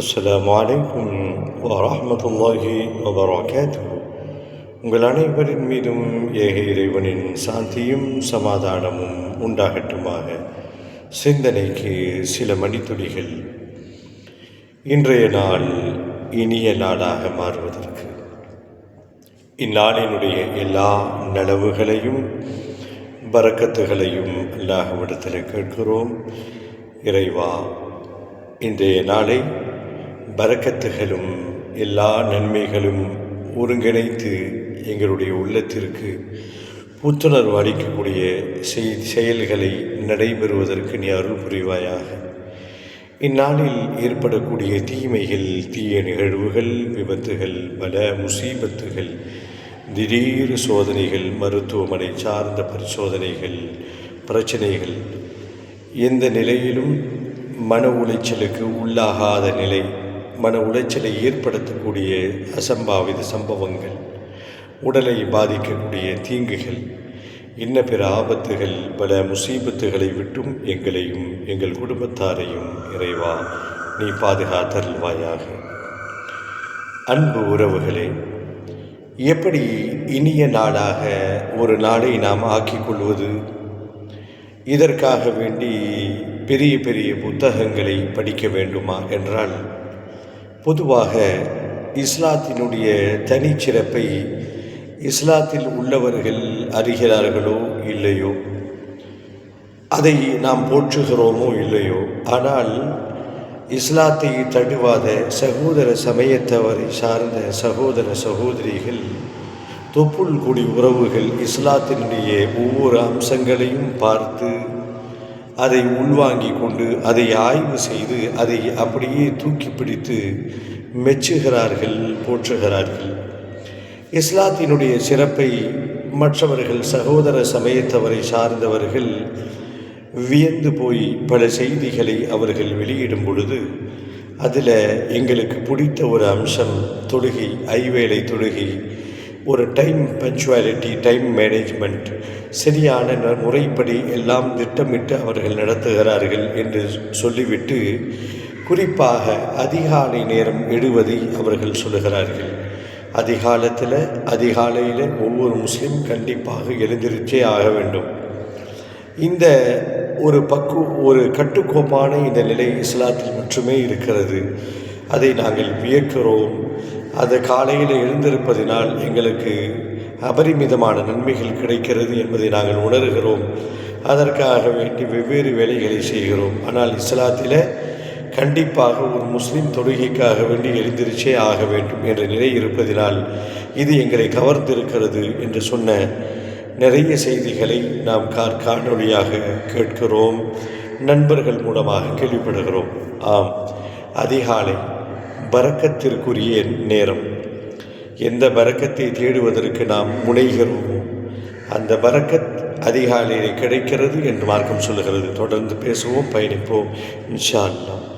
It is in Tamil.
அஸ்லாம் அலைக்கும் வரமத்துல்லாஹி வபரகாத்துஹு உங்கள் அனைவரின் மீதும் ஏக இறைவனின் சாந்தியும் சமாதானமும் உண்டாகட்டுமாக. சிந்தனைக்கு சில மணித்துளிகள். இன்றைய நாள் இனிய நாளாக மாறுவதற்கு. இந்நாளினுடைய எல்லா நலவுகளையும் பரக்கத்துகளையும் அல்லாஹ்விடத்தில் கேட்கிறோம். இறைவா இன்றைய நாளை பரக்கத்துகளும் எல்லா நன்மைகளும் ஒருங்கிணைத்து எங்களுடைய உள்ளத்திற்கு புத்துணர்வு அளிக்கக்கூடிய செய் செயல்களை நடைபெறுவதற்கு நீ அருள் புரிவாயாக. இந்நாளில் ஏற்படக்கூடிய தீமைகள் தீய நிகழ்வுகள் விபத்துகள் பல முசீபத்துகள் திடீர் சோதனைகள் மருத்துவமனை சார்ந்த பரிசோதனைகள் பிரச்சனைகள் எந்த நிலையிலும் மன உளைச்சலுக்கு உள்ளாகாத நிலை மன உளைச்சலை ஏற்படுத்தக்கூடிய அசம்பாவித சம்பவங்கள் உடலை பாதிக்கக்கூடிய தீங்குகள் இன்ன பிற ஆபத்துகள் பல முசீபத்துகளை விட்டும் எங்களையும் எங்கள் குடும்பத்தாரையும் இறைவா நீ பாதுகாத்தருள்வாயாக. அன்பு உறவுகளே எப்படி இனிய நாளாக ஒரு நாளை நாம் ஆக்கிக்கொள்வது இதற்காக வேண்டி பெரிய பெரிய புத்தகங்களை படிக்க வேண்டுமா என்றால் பொதுவாக இஸ்லாத்தினுடைய தனிச்சிறப்பை இஸ்லாத்தில் உள்ளவர்கள் அறிகிறார்களோ இல்லையோ? அதை நாம் போற்றுகிறோமோ இல்லையோ? ஆனால் இஸ்லாத்தை தடுவாத சகோதர சமயத்தவரை சார்ந்த சகோதர சகோதரிகள் தொப்புள் குடி உறவுகள் இஸ்லாத்தினுடைய ஒவ்வொரு அம்சங்களையும் பார்த்து அதை உள்வாங்கி கொண்டு அதை ஆய்வு செய்து அதை அப்படியே தூக்கி பிடித்து மெச்சுகிறார்கள் போற்றுகிறார்கள். இஸ்லாத்தினுடைய சிறப்பை மற்றவர்கள் சகோதர சமயத்தவரை சார்ந்தவர்கள் வியந்து போய் பல செய்திகளை அவர்கள் வெளியிடும் பொழுது அதில் எங்களுக்கு பிடித்த ஒரு அம்சம் தொழுகை ஐவேளை தொழுகை. ஒரு டைம் பஞ்சுவாலிட்டி டைம் மேனேஜ்மெண்ட் சரியான முறைப்படி எல்லாம் திட்டமிட்டு அவர்கள் நடத்துகிறார்கள் என்று சொல்லிவிட்டு குறிப்பாக அதிகாலை நேரம் எழுவதை அவர்கள் சொல்லுகிறார்கள். அதிகாலத்தில் அதிகாலையில் ஒவ்வொரு முஸ்லீம் கண்டிப்பாக எழுந்திருச்சே ஆக வேண்டும். இந்த ஒரு பக்கு ஒரு கட்டுக்கோப்பான இந்த நிலை இஸ்லாத்தில் மட்டுமே இருக்கிறது. அதை நாங்கள் வியக்கிறோம். அது காலையில் எழுந்திருப்பதினால் எங்களுக்கு அபரிமிதமான நன்மைகள் கிடைக்கிறது என்பதை நாங்கள் உணர்கிறோம். அதற்காக வேண்டி வெவ்வேறு வேலைகளை செய்கிறோம். ஆனால் இஸ்லாத்தில் கண்டிப்பாக ஒரு முஸ்லீம் தொழுகைக்காக வேண்டி எழுந்திருச்சே ஆக வேண்டும் என்ற நிலை இருப்பதினால் இது எங்களை கவர்ந்திருக்கிறது என்று சொன்ன நிறைய செய்திகளை நாம் கார் காணொலியாக கேட்கிறோம். நண்பர்கள் மூலமாக கேள்விப்படுகிறோம். ஆம். அதிகாலை பறக்கத்திற்குரிய நேரம். எந்த பறக்கத்தை தேடுவதற்கு நாம் முனைகிறோமோ அந்த பறக்கத் அதிகாலையில் கிடைக்கிறது என்று மார்க்கம் சொல்லுகிறது. தொடர்ந்து பேசுவோம் பயணிப்போம் இன்ஷா அல்லா